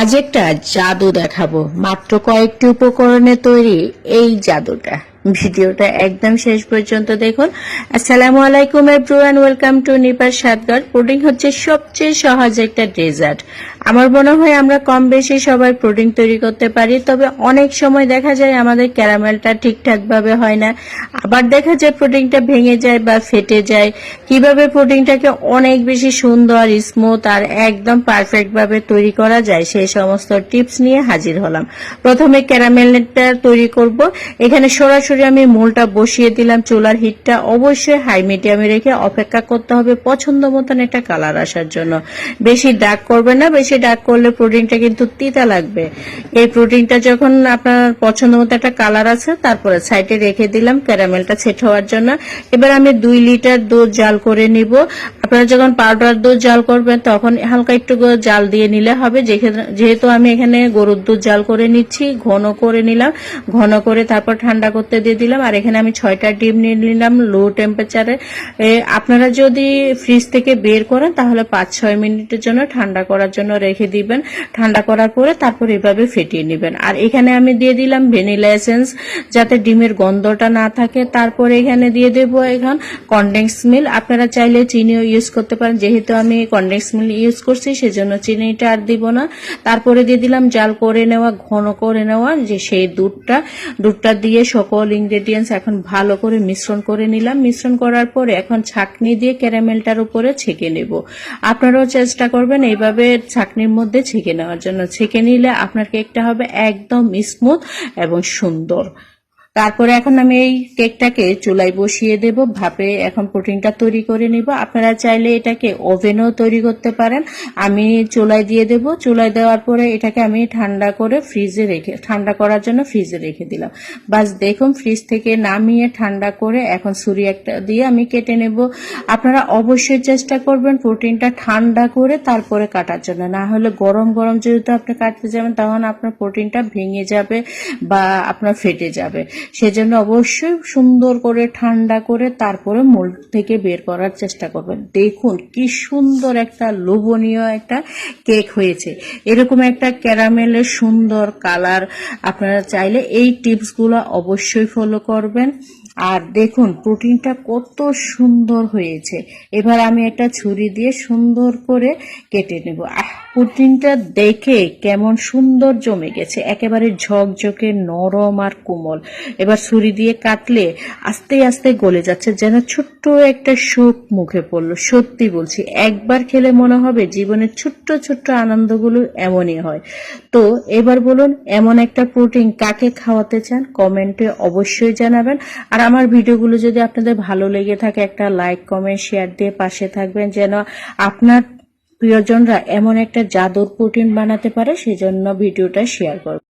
আজ একটা জাদু দেখাবো। মাত্র কয়েকটি উপকরণে তৈরি এই জাদুটা। ভিডিওটা একদম শেষ পর্যন্ত দেখুন। আসসালামু আলাইকুম এভরিওয়ান ওয়েলকাম টু নিপার সাতগড় পুডিং হচ্ছে সবচেয়ে সহজ একটা ডেজার্ট আমার মনে হয় আমরা কম বেশি সবাই প্রোটিন তৈরি করতে পারি, তবে অনেক সময় দেখা যায় আমাদের ক্যারামেলটা ঠিকঠাক ভাবে হয় না। আবার দেখা যায় পুডিংটা ভেঙে যায় বা ফেটে যায়। কীভাবে পুডিংটাকে অনেক বেশি সুন্দর স্মুথ আর একদম পারফেক্ট ভাবে তৈরি করা যায়, সেই সমস্ত টিপস নিয়ে হাজির হলাম। প্রথমে ক্যারামেলটা তৈরি করব। এখানে সরাসরি আমি মূলটা বসিয়ে দিলাম, চুলার হিটটা অবশ্যই হাই মিডিয়ামে রেখে অপেক্ষা করতে হবে পছন্দ মতন একটা কালার আসার জন্য। বেশি ডার্ক করবে না, বেশি ডার্ক করলে প্রোটিনটা কিন্তু তিতা লাগবে। এই প্রোটিনটা যখন আপনার পছন্দ মতো একটা কালার আছে, তারপরে সাইডে রেখে দিলাম, ক্যারামেলটা সেট হওয়ার জন্য। এবার আমি দুই লিটার দুধ জাল করে নিব। আপনারা যখন পাউডার দুধ জাল করবেন, তখন হালকা একটু জাল দিয়ে নিলে হবে। যেহেতু আমি এখানে গরুর দুধ জাল করে নিচ্ছি ঘন করে নিলাম। ঘন করে তারপর ঠান্ডা করতে দিয়ে দিলাম। আর এখানে আমি ছয়টা ডিম নিয়ে নিলাম লো টেম্পারেচারে আপনারা যদি ফ্রিজ থেকে বের করেন, তাহলে পাঁচ ছয় মিনিটের জন্য ঠান্ডা করার জন্য রেখে দিবেন, ঠান্ডা করার পরে তারপর এভাবে ফেটিয়ে নেবেন। আর এখানে আমি দিয়ে দিলাম ভ্যানিলা এসেন্স, যাতে ডিমের গন্ধটা না থাকে। তারপরে এখানে দিয়ে দেব এখন কন্ডেন্স মিল্ক আপনারা চাইলে চিনিও ইউজ করতে পারেন। যেহেতু আমি কন্ডেন্স মিল্ক ইউজ করছি, সেজন্য চিনিটা আর দিব না। তারপরে দিয়ে দিলাম জাল করে নেওয়া, ঘন করে নেওয়া যে সেই দুধটা। দুধটা দিয়ে সকল ইনগ্রেডিয়েন্টস এখন ভালো করে মিশ্রণ করে নিলাম। মিশ্রণ করার পরে এখন ছাকনি দিয়ে ক্যারামেলটার উপরে ছেঁকে নেব। আপনারাও চেষ্টা করবেন এইভাবে ছাকনির মধ্যে ছেঁকে নেওয়ার জন্য। ছেঁকে নিলে আপনার কেকটা হবে একদম স্মুথ এবং সুন্দর। তারপরে এখন আমি এই কেকটাকে চুলায় বসিয়ে দেব, ভাপে এখন প্রোটিনটা তৈরি করে নিব। আপনারা চাইলে এটাকে ওভেনও তৈরি করতে পারেন। আমি চুলায় দিয়ে দেব। চুলায় দেওয়ার পরে এটাকে আমি ঠান্ডা করে ফ্রিজে রেখে, ঠান্ডা করার জন্য ফ্রিজে রেখে দিলাম। বাস দেখুন, ফ্রিজ থেকে নামিয়ে ঠান্ডা করে এখন ছুরি একটা দিয়ে আমি কেটে নেব। আপনারা অবশ্যই চেষ্টা করবেন প্রোটিনটা ঠান্ডা করে তারপরে কাটার জন্য। না হলে গরম গরম যেহেতু আপনি কাটতে যাবেন, তখন আপনার প্রোটিনটা ভেঙে যাবে বা আপনার ফেটে যাবে। সেজন্য অবশ্যই সুন্দর করে, ঠান্ডা করে তারপরে মোল্ড থেকে বের করার চেষ্টা করবেন। দেখুন কি সুন্দর একটা লোভনীয় একটা কেক হয়েছে। এরকম একটা ক্যারামেলের সুন্দর কালার আপনারা চাইলে এই টিপসগুলো অবশ্যই ফলো করবেন। আর দেখুন প্রোটিনটা কত সুন্দর হয়েছে। এবার আমি একটা ছুরি দিয়ে সুন্দর করে কেটে নেব। আহ! প্রোটিনটা দেখে কেমন সুন্দর জমে গেছে। একেবারে ঝকঝকে নরম আর কোমল। এবার ছুরি দিয়ে কাটলে আস্তে আস্তে গলে যাচ্ছে, যেন ছোট্ট একটা সুখ মুখে পড়ল। সত্যি বলছি, একবার খেলে মনে হবে জীবনের ছোট্ট ছোট্ট আনন্দগুলো এমনই হয়। তো এবার বলুন, এমন একটা প্রোটিন কাকে খাওয়াতে চান? কমেন্টে অবশ্যই জানাবেন। আর আমার ভিডিওগুলো যদি আপনাদের ভালো লেগে থাকে, একটা লাইক, কমেন্ট, শেয়ার দিয়ে পাশে থাকবেন, যেন আপনার প্রিয়জনরা এমন একটা জাদুর প্রোটিন বানাতে পারে সেজন্য ভিডিওটা শেয়ার করবেন